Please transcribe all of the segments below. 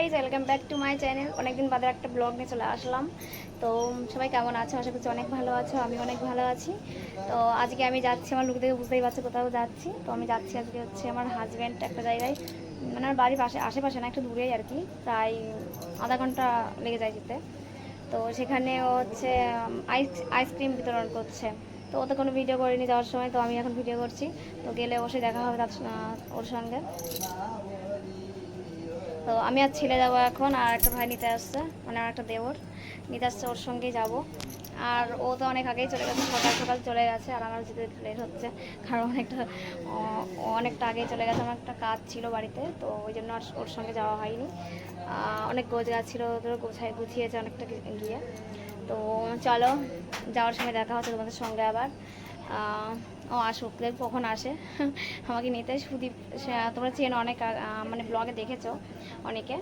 Guys welcome back to my channel অনেকদিন বাদে একটা ব্লগ নিয়ে চলে আসলাম। তো, সবাই কেমন আছো? আশা করছি অনেক ভালো আছো, আমি অনেক ভালো আছি। তো, আজকে আমি যাচ্ছি, আমার লুক দেখে বুঝতেই পারছি কোথাও যাচ্ছি। তো, আমি যাচ্ছি আজকে হচ্ছে আমার হাজব্যান্ড একটা জায়গায়। মানে আমার বাড়ির পাশে, আশেপাশে না, একটু দূরেই আর কি। প্রায় আধা ঘণ্টা লেগে যায় যেতে। তো, সেখানে হচ্ছে আইস আইসক্রিম বিতরণ করছে। তো ও তো কোনো ভিডিও করিনি যাওয়ার সময়, তো আমি এখন ভিডিও করছি। তো, গেলে অবশ্যই দেখা হবে তার ওর সঙ্গে। তো আমি আর ছেলে যাব এখন, আর একটা ভাই নিতে আসছে মানে আমার একটা দেওর। নিতে আসছে ওর সঙ্গেই যাব। আর ও তো অনেক আগেই চলে গেছে, সকাল সকাল চলে গেছে, আর আমার যেতে লেট হচ্ছে, কারণ অনেকটা অনেকটা আগেই চলে গেছে, আমার একটা কাজ ছিল বাড়িতে, তো ওই জন্য আর ওর সঙ্গে যাওয়া হয়নি। অনেক গোছ গাছ ছিল ওদের গোছায় গুছিয়েছে অনেকটা গিয়ে। তো চলো, যাওয়ার সময় দেখা হচ্ছে তোমাদের সঙ্গে আবার। ও আসুক, দেখ কখন আসে। আমাকে নিতে সুদীপ তোমরা চেনো অনেক মানে ব্লগে দেখেছ অনেকে।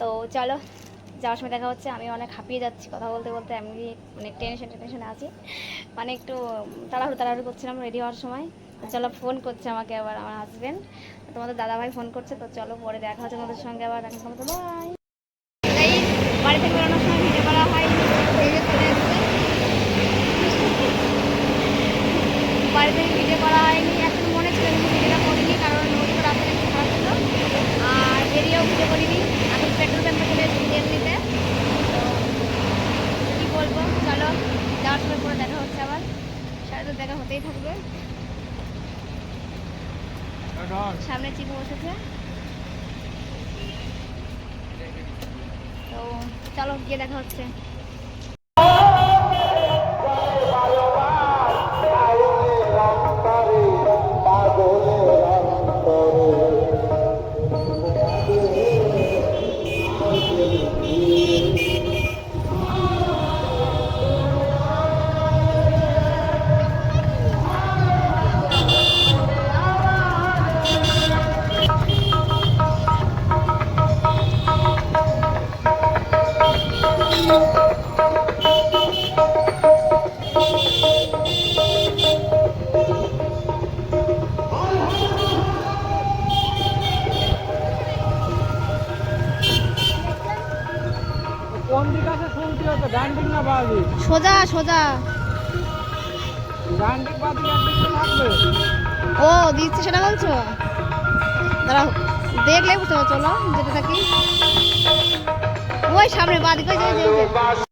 তো চলো, যাওয়ার সময় দেখা হচ্ছে। আমি অনেক হাঁপিয়ে যাচ্ছি কথা বলতে বলতে এমনি মানে টেনশন টেনশনে আছি। মানে একটু তাড়াহুড়ো তাড়াহুড়ো করছিলাম রেডি হওয়ার সময়। চলো ফোন করছে আমাকে আবার আমার হাজব্যান্ড তোমাদের দাদাভাই ফোন করছে, তো চলো পরে দেখা হচ্ছে তোমাদের সঙ্গে আবার। এখন তোমাদের বাই বাড়ি থেকে বেরোনোর সময় ভিডিও করা হয় এই যে চলে এসছে বাড়ি থেকে ভিডিও করা হয়নি, এখন মনে ছিল কিন্তু ভিডিওটা করিনি, কারণ ওদিকে রাস্তাটা একটু খারাপ ছিল আর বেরিয়েও ভিডিও করিনি, এখন পেট্রোল পাম্পে চলে এসেছি তেল নিতে তো কী বলব, চলো, যাওয়ার সময় পরে দেখা হচ্ছে আবার। সাড়ে তো দেখা হতেই থাকবে। সামনে চিকু বসেছে। তো চলো, গিয়ে দেখা হচ্ছে। সোজা সোজা। ও দিচ্ছে সেটা বলছো? দাঁড়াও দেখলে বুঝতে পারছ চলো যেতে থাকি। ওই সামনে বাদ ওই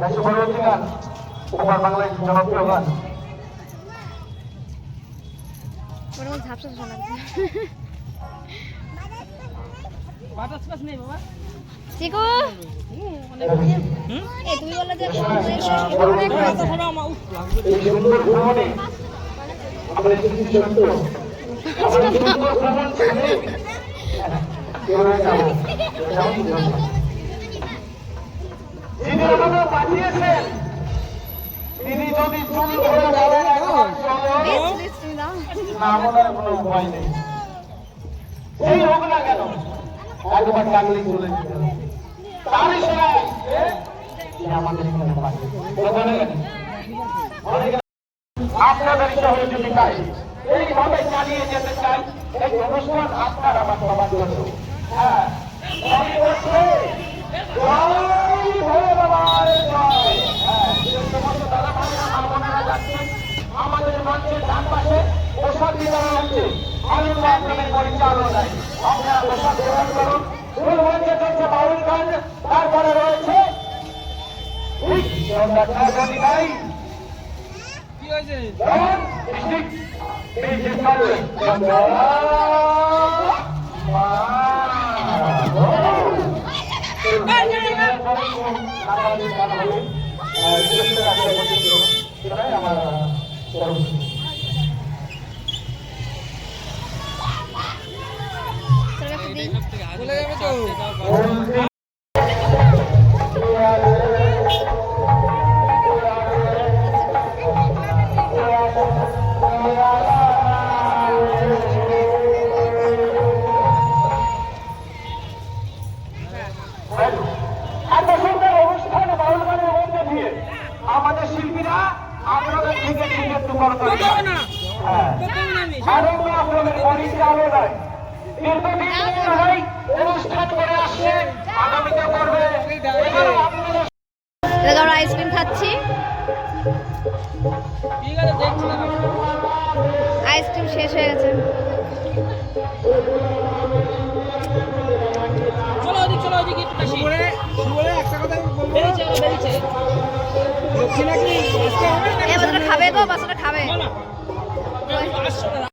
যে। দেশে পরবর্তী গান। উপহার বাংলায় জনপ্রিয় গান। ঝাপসা শোনা চিকু! তুমি বললে যে এই সুন্দর ভ্রমণে আমরা এসেছি সত্য। আমরা সুন্দর ভ্রমণ ছেড়ে তিনি আমাদের বাঁচিয়েছেন তিনি যদি চুরি ধরে বলেন চলো না আমাদের কোনো উপায় নেই। এই হোক না কেন একবার ডাকলেই চলে যেতে হবে। তারই সময় সে আমাদের এখানে পাঠিয়ে আপনাদের সহযোগিতায় এইভাবে চালিয়ে যেতে চাই। এই অনুষ্ঠান আপনার আমার সবার জন্য হ্যাঁ। আমাদের মঞ্চের ডান পাশে প্রসাদ বিতরণ হচ্ছে আনন্দ আপনাদের পরিচালনায় আপনারা প্রসাদ গ্রহণ করুন মূল মঞ্চে চলছে বাউল গান তারপরে রয়েছে কি হয়েছে Kita ini nama terus. Ice cream শেষ হয়ে গেছে। চলো ওদিক চলো ওদিকে একটু বেশি। সুবলে সুবলে একটা কথা আমি বলব। বেরিয়েছে ও বেরিয়েছে দক্ষিণা কি আজকে হবে না এ খাবে তো বাচ্চাটা খাবে। না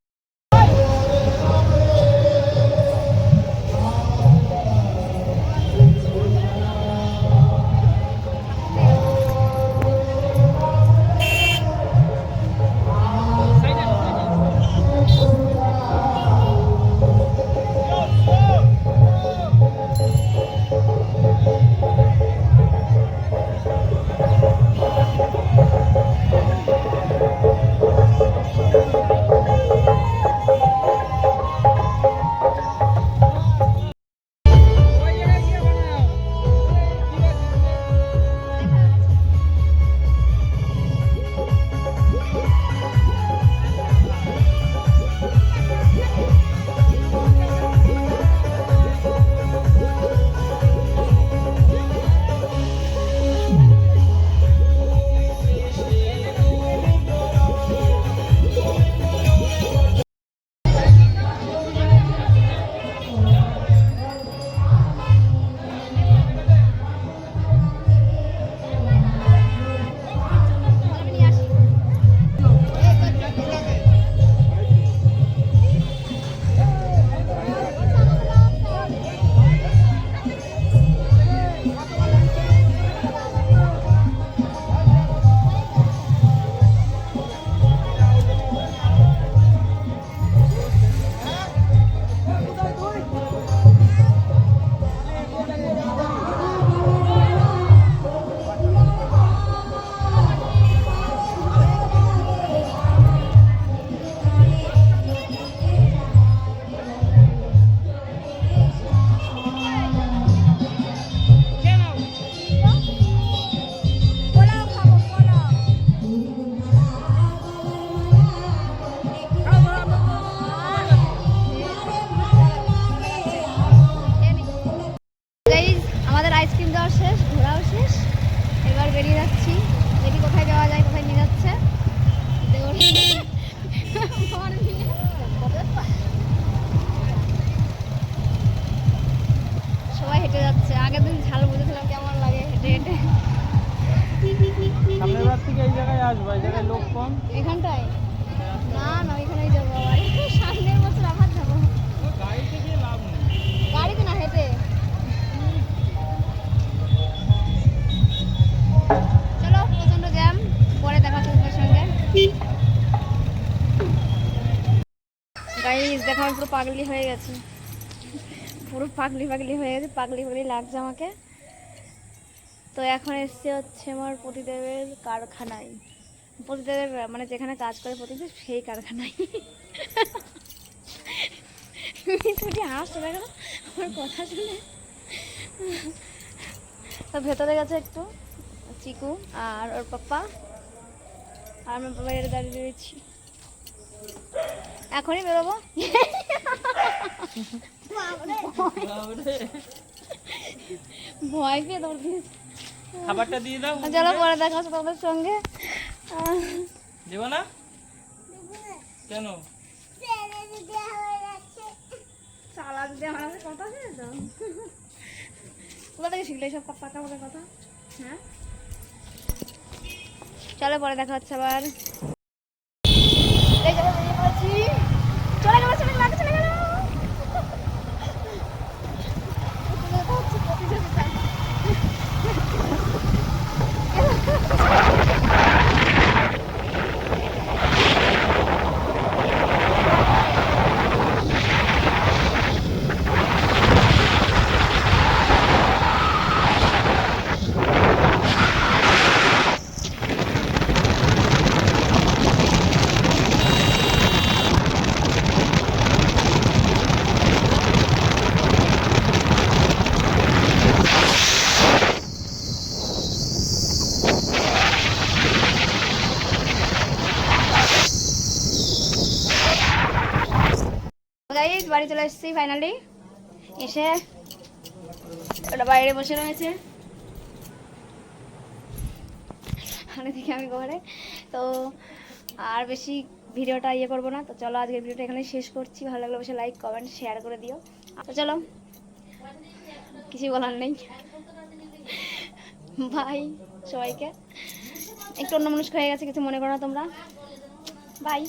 সবাই হেঁটে যাচ্ছে। আগের দিন ঝাল বুঝেছিলাম কেমন লাগে হেঁটে হেঁটে। সামনের বার থেকে এই জায়গায় আসব এই জায়গায় লোক কম। এখানটায়? না না ওইখানেই যাব আবার। সামনের বছর আবার যাব। গাড়িতে গিয়ে লাভ নেই গাড়িতে না হেঁটে? চলো প্রচণ্ড জ্যাম। পরে দেখা তোমার সঙ্গে। গাইজ দেখো আমি পুরো পাগলি হয়ে গেছে। পুরো পাগলি পাগলি হয়ে গেছে, পাগলি পাগলি লাগছে আমাকে। তো এখন এসছে হচ্ছে আমার প্রতিদেবের কারখানায়। প্রতিদেবের মানে যেখানে কাজ করে প্রতিদেব, সেই কারখানায়। তুমি হাসছো দেখো আমার কথা শুনে। তো ভেতরে গেছে একটু, চিকু আর ওর পাপ্পা। আর আমি বাইরে দাঁড়িয়ে রয়েছি। এখনই বেরোবো। ভয় পেয়ে দৌড় খাবারটা দিয়ে দাও। চলো পরে দেখা হচ্ছে তোমাদের সঙ্গে দেবো না? কেন? আমার কথা আছে তো কোথা থেকে শিখলে সব পাকা পাকা কথা? হ্যাঁ? চলো পরে দেখা হচ্ছে আবার এই যে আমরা বেরিয়ে পড়েছি। চলে গেল চলে গেল আগে চলে গেল দেখা হচ্ছে প্রতিযোগিতা। গাইজ বাড়ি চলে এসেছি ফাইনালি এসে ওটা বাইরে বসে রয়েছে। এদিকে আমি ঘরে। তো আর বেশি ভিডিওটা ইয়ে করব না। তো চলো আজকের ভিডিওটা এখানে শেষ করছি। ভালো লাগলে অবশ্যই লাইক কমেন্ট শেয়ার করে দিও। তো চলো। কিছু বলার নেই। বাই সবাইকে। একটু অন্য মানুষ হয়ে গেছে, কিছু মনে করো না তোমরা। বাই